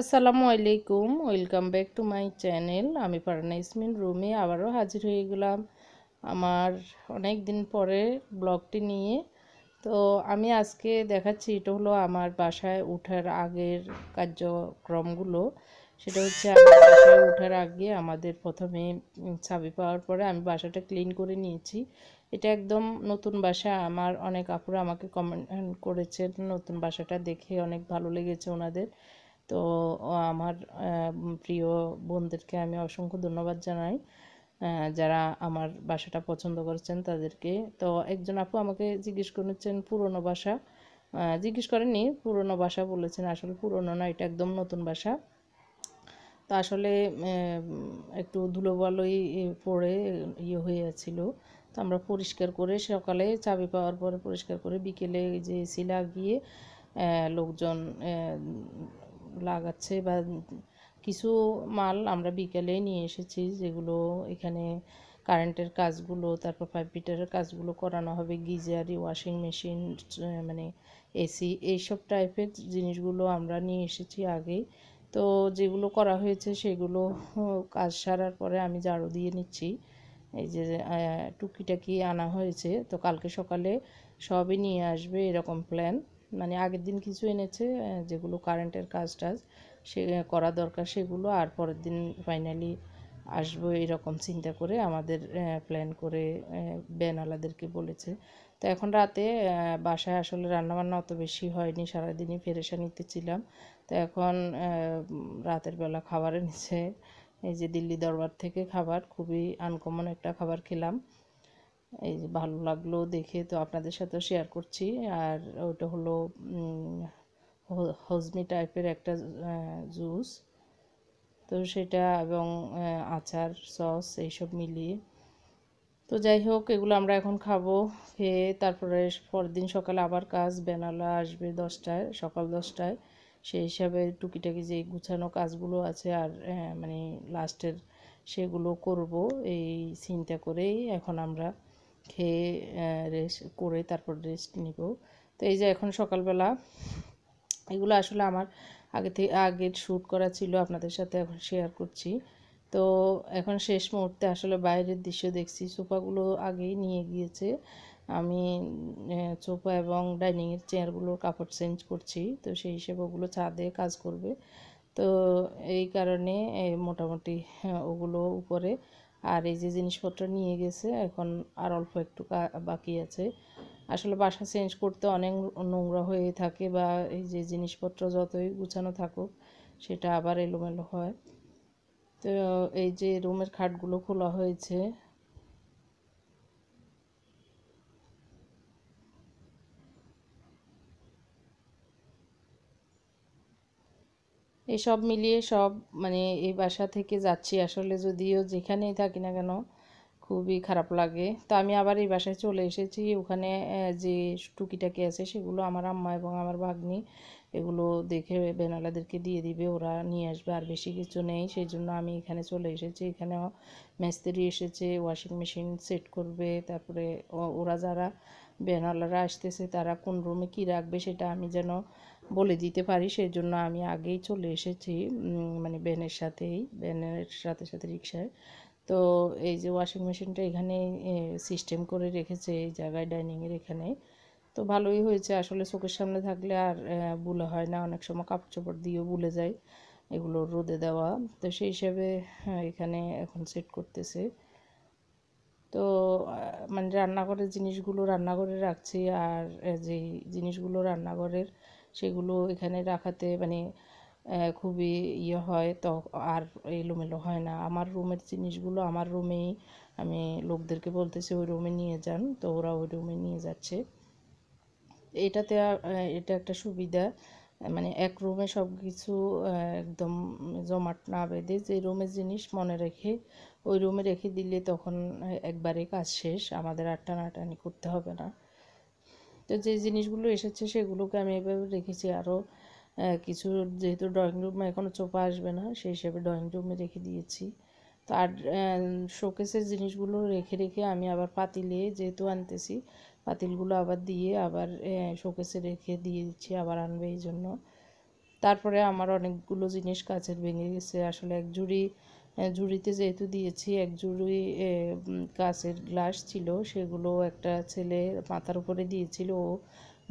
আসসালামু আলাইকুম, welcome back to my channel. আমি পারনা ইসমিন, রুমে আবারও হাজির হয়ে গেলাম আমার অনেক দিন পরে ব্লগটি নিয়ে। তো আমি আজকে দেখাচ্ছি, এটা হলো আমার বাসায় ওঠার আগের কার্যক্রমগুলো। সেটা হচ্ছে বাসায় ওঠার আগে আমাদের প্রথমে চাবি পাওয়ার পরে আমি বাসাটা ক্লিন করে নিয়েছি। এটা একদম নতুন বাসা। আমার অনেক আপুরা আমাকে কমেন্ট করেছেন, নতুন বাসাটা দেখে অনেক ভালো লেগেছে ওনাদের। তো আমার প্রিয় বোনদেরকে আমি অসংখ্য ধন্যবাদ জানাই। যারা আমার বাসাটা পছন্দ করেছেন তাদেরকে। তো একজন আপু আমাকে জিজ্ঞেস করেছেন, পুরনো বাসা? জিজ্ঞেস করেননি, পুরনো বাসা বলেছেন। আসলে পুরনো না, এটা একদম নতুন বাসা। তো আসলে একটু ধুলোবালুই পড়ে ইয়ে হয়ে আছিল। তো আমরা পরিষ্কার করে সকালে চাবি পাওয়ার পরে পরিষ্কার করে বিকেলে যে এসি লাগিয়ে লোকজন লাগাচ্ছে বা কিছু মাল আমরা বিকেলে নিয়ে এসেছি যেগুলো এখানে কারেন্টের কাজগুলো, তারপর পাইপ ফিটারের কাজগুলো করানো হবে, গিজারি ওয়াশিং মেশিন মানে এসি এইসব টাইপের জিনিসগুলো আমরা নিয়ে এসেছি আগেই তো যেগুলো করা হয়েছে সেগুলো কাজ সারার পরে আমি ঝাড়ু দিয়ে নিচ্ছি। এই যে টুকিটাকি আনা হয়েছে। তো কালকে সকালে সবই নিয়ে আসবে এরকম প্ল্যান মানে আগের দিন কিছু এনেছে যেগুলো কারেন্টের কাজ টাজ, সে, করা দরকার সেগুলো, আর পরের দিন ফাইনালি আসব এরকম চিন্তা করে আমাদের প্ল্যান করে ব্যানওয়ালাদেরকে বলেছে। তো এখন রাতে বাসায় আসলে রান্নাবান্না অত বেশি হয়নি, সারাদিনই নিতে ছিলাম তো এখন রাতের বেলা খাবার এনেছে, এই যে দিল্লি দরবার থেকে খাবার, খুবই আনকমন একটা খাবার খেলাম। এই যে ভালো লাগল দেখে তো আপনাদের সাথেও শেয়ার করছি। আর ওটা হলো হজমি টাইপের একটা জুস তো সেটা এবং আচার সস এইসব মিলিয়ে। তো যাই হোক, এগুলো আমরা এখন খাব, খেয়ে তারপরে পরের দিন সকালে আবার কাজ, বেনালা আসবে দশটায়, সকাল দশটায়। সেই হিসাবে টুকিটাকি যে গুছানো কাজগুলো আছে আর মানে লাস্টের সেগুলো করব, এই চিন্তা করেই এখন আমরা খেয়ে রেস্ট করে তারপর রেস্ট নিব। তো এই যে এখন সকালবেলা, এগুলো আসলে আমার আগে থেকে আগের শ্যুট করা ছিল, আপনাদের সাথে এখন শেয়ার করছি। তো এখন শেষ মুহূর্তে আসলে বাইরের দৃশ্য দেখছি। সোফাগুলো আগেই নিয়ে গিয়েছে। আমি সোফা এবং ডাইনিংয়ের চেয়ারগুলোর কাপড় চেঞ্জ করছি। তো সেই হিসেবে ওগুলো ছাদে কাজ করবে। তো এই কারণে মোটামুটি ওগুলো উপরে আর এই যে জিনিসপত্র নিয়ে গেছে, এখন আর অল্প একটু বাকি আছে। আসলে বাসা চেঞ্জ করতে অনেক নোংরা হয়ে থাকে বা এই যে জিনিসপত্র যতই গুছানো থাকুক, সেটা আবার এলোমেলো হয়। তো এই যে রুমের খাটগুলো খোলা হয়েছে এসব মিলিয়ে সব মানে এই বাসা থেকে যাচ্ছি। আসলে যদিও যেখানেই থাকি না কেন খুবই খারাপ লাগে। তো আমি আবার এই বাসায় চলে এসেছি। ওখানে যে টুকিটাকি আছে সেগুলো আমার আম্মা এবং আমার ভাগ্নি এগুলো দেখে বেনালাদেরকে দিয়ে দিবে, ওরা নিয়ে আসবে। আর বেশি কিছু নেই সেই জন্য আমি এখানে চলে এসেছি। এখানেও মেস্ত্রি এসেছে, ওয়াশিং মেশিন সেট করবে, তারপরে ওরা যারা বেনালারা আসতেছে, তারা কোন রুমে কি রাখবে সেটা আমি যেন বলে দিতে পারি। সেই জন্য আমি আগেই চলে এসেছি মানে ব্যানের সাথেই, ব্যানের সাথে সাথে রিক্সায় তো এই যে ওয়াশিং মেশিনটা এখানে সিস্টেম করে রেখেছে, এই জায়গায় ডাইনিংয়ের এখানে। তো ভালোই হয়েছে, আসলে চোখের সামনে থাকলে আর বুলে হয় না। অনেক সময় কাপড় চোপড় দিয়েও বুলে যায় এগুলো রোদে দেওয়া। তো সেই হিসাবে এখানে এখন সেট করতেছে। তো মানে রান্নাঘরের জিনিসগুলো রান্নাঘরে রাখছি আর যে জিনিসগুলো রান্নাঘরের সেগুলো এখানে রাখাতে মানে খুবই ইয়ে হয় তো, আর এলোমেলো হয় না। আমার রুমের জিনিসগুলো আমার রুমেই, আমি লোকদেরকে বলতেছি ওই রুমে নিয়ে যান, তো ওরা ওই রুমে নিয়ে যাচ্ছে। এটাতে এটা একটা সুবিধা। মানে এক রুমে সব কিছু একদম জমাট না বেঁধে যে রুমের জিনিস মনে রেখে, ওই রুমে রেখে দিলে তখন একবারে কাজ শেষ। আমাদের আর টানাটানি করতে হবে না। তো যে জিনিসগুলো এসেছে সেগুলোকে আমি এভাবে রেখেছি। আরও কিছু যেহেতু ড্রয়িং রুমে এখনও চোপা আসবে না, সেই হিসেবে ড্রয়িং রুমে রেখে দিয়েছি। তো আর শোকেসের জিনিসগুলো রেখে রেখে আমি আবার পাতিলে যেহেতু আনতেছি পাতিলগুলো আবার দিয়ে আবার শোকেসে রেখে দিয়ে দিচ্ছি, আবার আনবে এই জন্য। তারপরে আমার অনেকগুলো জিনিস কাচের ভেঙে গেছে। আসলে এক ঝুড়ি ঝুড়িতে যেহেতু দিয়েছি, এক ঝুড়ি কাচের গ্লাস ছিল, সেগুলো একটা ছেলে মাথার উপরে দিয়েছিল, ও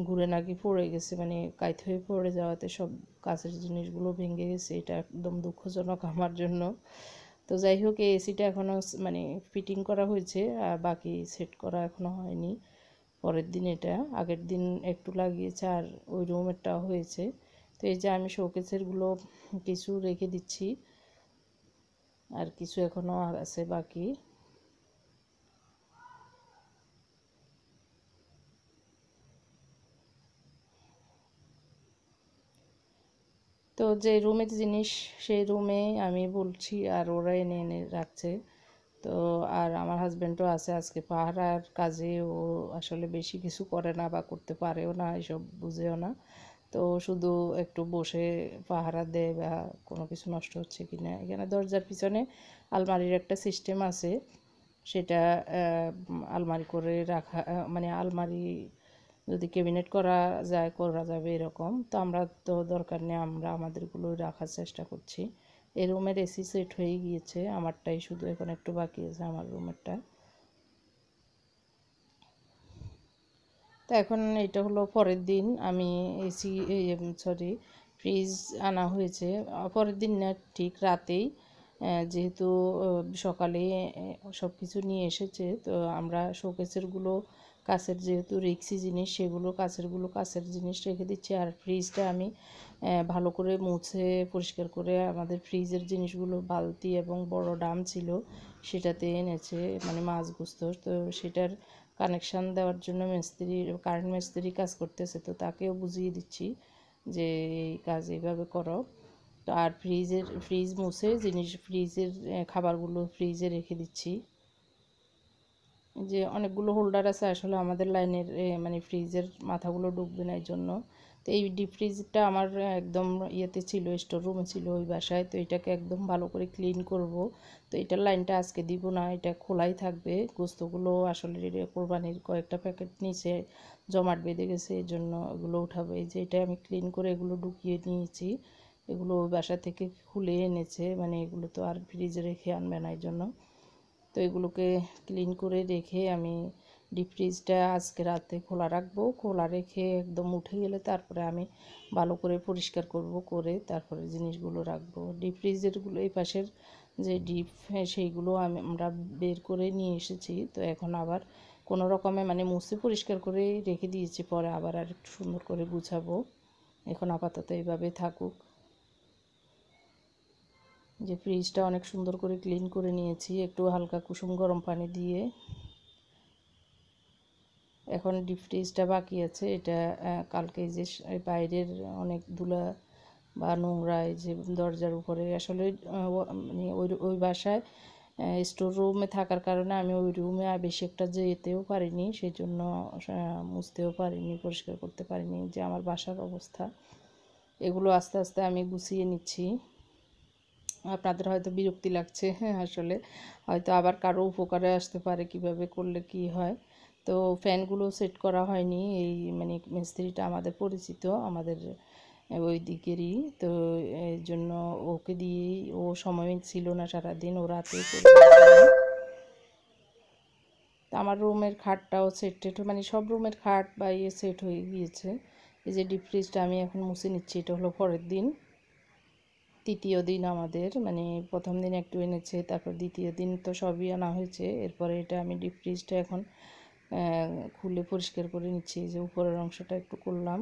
ঘুরে নাকি পড়ে গেছে মানে কাইত হয়ে পড়ে যাওয়াতে সব কাচের জিনিসগুলো ভেঙে গেছে। এটা একদম দুঃখজনক আমার জন্য। তো যাই হোক, এই এসিটা এখনও মানে ফিটিং করা হয়েছে, আর বাকি সেট করা এখনও হয়নি। পরের দিন এটা। আগের দিন একটু লাগিয়েছে আর ওই রুমেরটাও হয়েছে। তো এই যে আমি শোকেসেরগুলো কিছু রেখে দিচ্ছি। আর কিছু এখনও আছে বাকি। তো যে রুমের জিনিস, সেই রুমে আমি বলছি আর ওরা এনে এনে রাখছে। তো আর আমার হাজব্যান্ডও আছে আজকে পাহারার কাজে, ও আসলে বেশি কিছু করে না বা করতে পারেও না, এসব বুঝেও না। তো শুধু একটু বসে পাহারা দেয় বা কোনো কিছু নষ্ট হচ্ছে কি না। এখানে দরজার পিছনে আলমারির একটা সিস্টেম আছে, সেটা আলমারি করে রাখা মানে আলমারি যদি ক্যাবিনেট করা যায়, করা যাবে এরকম। তো আমরা তো দরকার নেই, আমরা আমাদেরগুলো রাখার চেষ্টা করছি। এই রুমের এসি সেট হয়ে গিয়েছে, আমারটাই শুধু এখন একটু বাকি আছে, আমার রুমেরটা তো এখন এটা হলো পরের দিন, আমি এসি সরি ফ্রিজ আনা হয়েছে। পরের দিন না, ঠিক রাতেই যেহেতু সকালে সব কিছু নিয়ে এসেছে, তো আমরা শোকেসেরগুলো কাছের যেহেতু রিক্সি জিনিস, সেগুলো কাছেরগুলো কাছের জিনিস রেখে দিচ্ছি। আর ফ্রিজটা আমি ভালো করে মুছে, পরিষ্কার করে আমাদের ফ্রিজের জিনিসগুলো, বালতি এবং বড় ডাম ছিল, সেটাতে এনেছে মানে মাছ গুস্ত। তো সেটার কানেকশান দেওয়ার জন্য মিস্ত্রি কারেন্ট মিস্ত্রি কাজ করতেছে, তো তাকেও বুঝিয়ে দিচ্ছি যে এই কাজ এইভাবে করো। তো আর ফ্রিজের ফ্রিজ মুছে জিনিস ফ্রিজের খাবারগুলো ফ্রিজে রেখে দিচ্ছি। যে অনেকগুলো হোল্ডার আছে আসলে আমাদের লাইনের মানে ফ্রিজের মাথাগুলো ঢুকবে না এই জন্য তো এই ডিপ ফ্রিজটা আমার একদম ইয়েতে ছিল স্টোর রুমে ছিল ওই বাসায়। তো এটাকে একদম ভালো করে ক্লিন করব। তো এটার লাইনটা আজকে দিব না, এটা খোলাই থাকবে। গোস্তগুলো আসলে কোরবানির কয়েকটা প্যাকেট নিচে জমাট বেঁধে গেছে এই জন্য এগুলো উঠাবে। এই যে এটা আমি ক্লিন করে এগুলো ঢুকিয়ে নিয়েছি। এগুলো ওই বাসা থেকে খুলে এনেছে মানে এগুলো তো আর ফ্রিজে রেখে আনবে না এই জন্য তো এগুলোকে ক্লিন করে রেখে আমি ডিপ ফ্রিজটা আজকে রাতে খোলা রাখব। খোলা রেখে একদম উঠে গেলে তারপরে আমি ভালো করে পরিষ্কার করব, করে তারপরে জিনিসগুলো রাখব। ডিপ ফ্রিজেরগুলো এই পাশের যে ডিপ সেইগুলো আমি, আমরা বের করে নিয়ে এসেছি। তো এখন আবার কোনো রকমে মানে মুছে পরিষ্কার করে রেখে দিয়েছি, পরে আবার আর একটু সুন্দর করে গুছাবো। এখন আপাতত এইভাবে থাকুক। যে ফ্রিজটা অনেক সুন্দর করে ক্লিন করে নিয়েছি, একটু হালকা কুসুম গরম পানি দিয়ে। এখন ডিপ ফ্রিজটা বাকি আছে, এটা কালকে যে বাইরের অনেক ধুলা বা নোংরা যে দরজার উপরে, আসলে মানে ওই ওই বাসায় স্টোর রুমে থাকার কারণে আমি ওই রুমে আর বেশি একটা যেতেও পারিনি সেই জন্য মুছতেও পারিনি, পরিষ্কার করতে পারিনি, যে আমার বাসার অবস্থা। এগুলো আস্তে আস্তে আমি গুছিয়ে নিচ্ছি। আপনাদের হয়তো বিরক্তি লাগছে হ্যাঁ আসলে। হয়তো আবার কারও উপকারে আসতে পারে, কীভাবে করলে কি হয়। তো ফ্যানগুলো সেট করা হয়নি, এই মানে মিস্ত্রিটা আমাদের পরিচিত, আমাদের ওই দিকেরই। তো এই জন্য ওকে দিয়েই ও সময় ছিল না সারাদিন, ও রাতে আমার রুমের খাটটাও সেট টেট মানে সব রুমের খাট বা ইয়ে সেট হয়ে গিয়েছে। এই যে ডিপ ফ্রিজটা আমি এখন মুছে নিচ্ছি, এটা হলো পরের দিন। তৃতীয় দিন আমাদের মানে প্রথম দিন একটু এনেছে, তারপর দ্বিতীয় দিন তো সবই আনা হয়েছে। এরপরে এটা আমি ডিপ ফ্রিজটা এখন খুলে পরিষ্কার করে নিচ্ছি যে উপরের অংশটা একটু করলাম।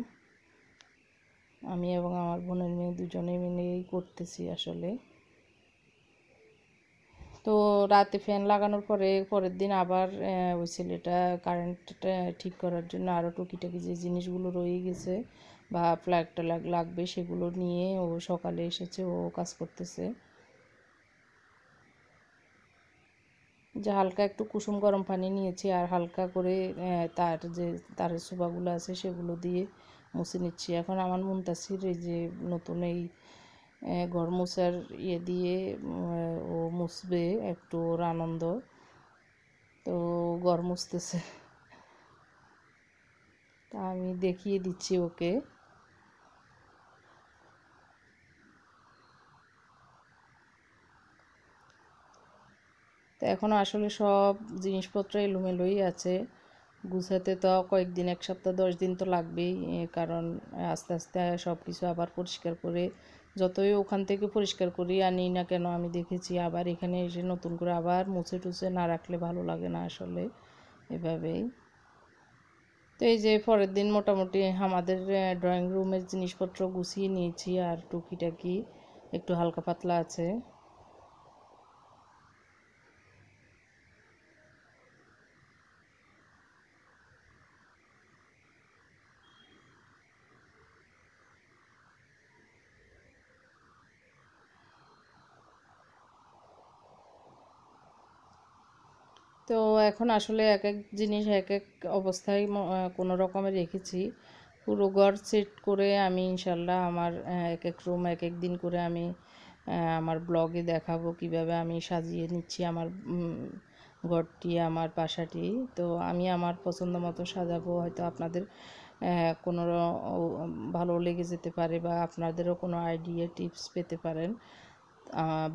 আমি এবং আমার বোনের মেয়ে দুজনে মিলেই করতেছি আসলে। তো রাতে ফ্যান লাগানোর পরে, পরের দিন আবার ওই ছেলেটা কারেন্টটা ঠিক করার জন্য আরও টুকিটাকি যে জিনিসগুলো রয়ে গেছে বা ফ্ল্যাগটা লাগবে সেগুলো নিয়ে ও সকালে এসেছে, ও কাজ করতেছে। যে হালকা একটু কুসুম গরম পানি নিয়েছি আর হালকা করে তার যে তারের সোফাগুলো আছে সেগুলো দিয়ে মুছে নিচ্ছি। এখন আমার মুন্তাসির এই যে নতুন এই ঘর মোছার ইয়ে দিয়ে ও মুছবে, একটু ওর আনন্দ। তো ঘর মুছতেছে তা আমি দেখিয়ে দিচ্ছি ওকে। তো এখন আসলে সব জিনিসপত্র এলোমেলোই আছে। গুছাতে তো কয়েকদিন, এক সপ্তাহ, দশ দিন তো লাগবেই কারণ আস্তে আস্তে সব কিছু আবার পরিষ্কার করে যতই ওখান থেকে পরিষ্কার করি, আনি না কেন, আমি দেখেছি আবার এখানে এসে নতুন করে আবার মুছে টুছে না রাখলে ভালো লাগে না আসলে এভাবেই। তো এই যে পরের দিন মোটামুটি আমাদের ড্রয়িং রুমের জিনিসপত্র গুছিয়ে নিয়েছি আর টুকিটাকি একটু হালকা পাতলা আছে। তো এখন আসলে এক এক জিনিস এক এক অবস্থায় কোনো রকমে রেখেছি। পুরো ঘর সেট করে আমি ইনশাল্লাহ আমার এক এক রুম এক এক দিন করে আমি আমার ব্লগে দেখাবো কীভাবে আমি সাজিয়ে নিচ্ছি আমার ঘরটি, আমার বাসাটি। তো আমি আমার পছন্দ মতো সাজাবো, হয়তো আপনাদের কোনো ভালো লেগে যেতে পারে বা আপনাদেরও কোনো আইডিয়া টিপস পেতে পারেন।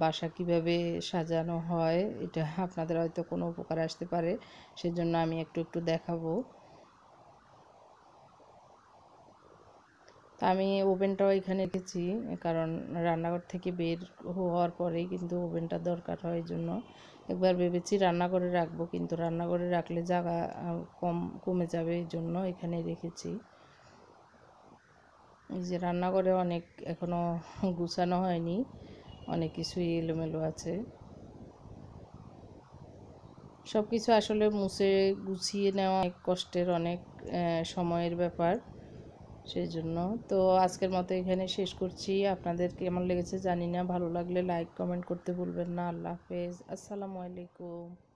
বাসা কীভাবে সাজানো হয়, এটা আপনাদের হয়তো কোনো উপকার আসতে পারে, সেজন্য আমি একটু একটু দেখাবো। আমি ওভেনটাও এখানে রেখেছি, কারণ রান্নাঘর থেকে বের হওয়ার পরেই কিন্তু ওভেনটা দরকার হয় জন্য একবার ভেবেছি রান্নাঘরে রাখব, কিন্তু রান্নাঘরে রাখলে জায়গা কম, কমে যাবে, এই জন্য এখানে রেখেছি। এই যে রান্নাঘরে অনেক এখনও গুছানো হয়নি অনেক কিছুই এলোমেলো আছে। সব কিছু আসলে মুছে গুছিয়ে নেওয়া অনেক কষ্টের, অনেক সময়ের ব্যাপার। সেই জন্য তো আজকের মতো এখানে শেষ করছি। আপনাদের কেমন লেগেছে জানি না। ভালো লাগলে লাইক কমেন্ট করতে ভুলবেন না। আল্লাহ হাফেজ। আসসালামু আলাইকুম।